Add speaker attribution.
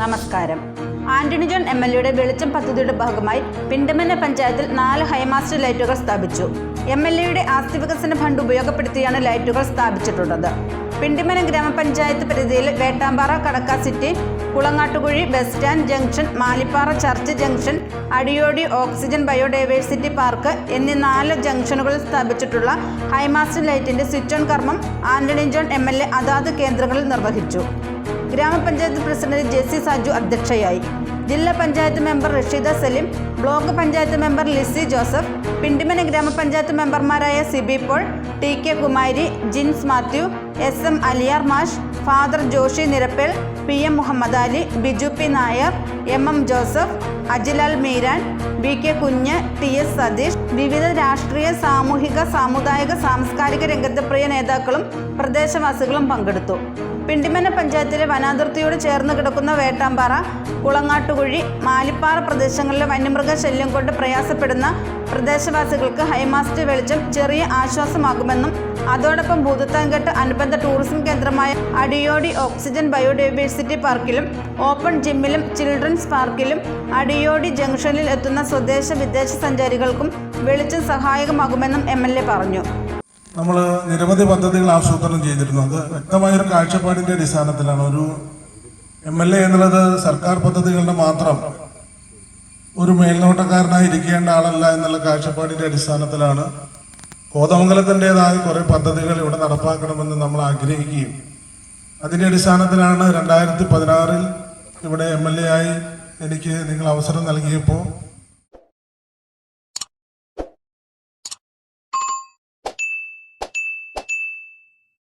Speaker 1: നമസ്കാരം. Antony John M L എയുടെ വെളിച്ചം പദ്ധതിയുടെ ഭാഗമായി പിണ്ടമന പഞ്ചായത്തിൽ നാല് ഹൈമാസ്റ്റ് ലൈറ്റുകൾ സ്ഥാപിച്ചു. എം എൽ എയുടെ ആസ്തി വികസന ഫണ്ട് ഉപയോഗപ്പെടുത്തിയാണ് ലൈറ്റുകൾ സ്ഥാപിച്ചിട്ടുള്ളത്. പിണ്ടിമന ഗ്രാമപഞ്ചായത്ത് പരിധിയിൽ Vettampara കടക്ക city Kulangattukuzhi bus stand junction Malipara church junction Adiyodi oxygen biodiversity park എന്നീ നാല് ജംഗ്ഷനുകളിൽ സ്ഥാപിച്ചിട്ടുള്ള ഹൈമാസ്റ്റ് ലൈറ്റിന്റെ സ്വിച്ച് ഓൺ കർമ്മം Antony John M L A അതാത് കേന്ദ്രങ്ങളിൽ നിർവഹിച്ചു. ഗ്രാമപഞ്ചായത്ത് പ്രസിഡന്റ് ജെസി സാജു അധ്യക്ഷയായി. ജില്ലാ panchayat member Rasheeda Saleem block panchayat member Lissy Joseph Pindimana ഗ്രാമപഞ്ചായത്ത് മെമ്പർമാരായ Siby Paul T K Kumari Jins Mathew S M Aliyar മാഷ് father Joshy Nirappel P M Muhammad Ali Biju P Nair M M Joseph Ajilal Meeran B K Kunju T S Satheesh വിവിധ രാഷ്ട്രീയ സാമൂഹിക സാമുദായിക സാംസ്കാരിക രംഗത്തെ പ്രിയ നേതാക്കളും പ്രദേശവാസികളും പങ്കെടുത്തു. പിണ്ടിമന പഞ്ചായത്തിലെ വനാതിർത്തിയോട് ചേർന്ന് കിടക്കുന്ന വേട്ടാമ്പാറ കുളങ്ങാട്ടുകുഴി മാലിപ്പാറ പ്രദേശങ്ങളിലെ വന്യമൃഗ ശല്യം കൊണ്ട് പ്രയാസപ്പെടുന്ന പ്രദേശവാസികൾക്ക് ഹൈമാസ്റ്റ് വെളിച്ചം ചെറിയ ആശ്വാസമാകുമെന്നും അതോടൊപ്പം ഭൂതത്താൻകെട്ട് അനുബന്ധ ടൂറിസം കേന്ദ്രമായ അടിയോടി ഓക്സിജൻ ബയോഡൈവേഴ്സിറ്റി പാർക്കിലും ഓപ്പൺ ജിമ്മിലും ചിൽഡ്രൻസ് പാർക്കിലും അടിയോടി ജംഗ്ഷനിൽ എത്തുന്ന സ്വദേശ വിദേശ സഞ്ചാരികൾക്കും വെളിച്ചം സഹായകമാകുമെന്നും എം പറഞ്ഞു.
Speaker 2: നമ്മൾ നിരവധി പദ്ധതികൾ ആസൂത്രണം ചെയ്തിരുന്നു. അത് വ്യക്തമായൊരു കാഴ്ചപ്പാടിന്റെ അടിസ്ഥാനത്തിലാണ്. ഒരു എം എൽ എ എന്നുള്ളത് സർക്കാർ പദ്ധതികളുടെ മാത്രം ഒരു മേൽനോട്ടക്കാരനായി ഇരിക്കേണ്ട ആളല്ല എന്നുള്ള കാഴ്ചപ്പാടിന്റെ അടിസ്ഥാനത്തിലാണ് കോതമംഗലത്തിന്റെതായ കുറെ പദ്ധതികൾ ഇവിടെ നടപ്പാക്കണമെന്ന് നമ്മൾ ആഗ്രഹിക്കുകയും അതിന്റെ അടിസ്ഥാനത്തിലാണ് രണ്ടായിരത്തി പതിനാറിൽ ഇവിടെ എം എൽ എ ആയി എനിക്ക് നിങ്ങൾ അവസരം നൽകിയപ്പോൾ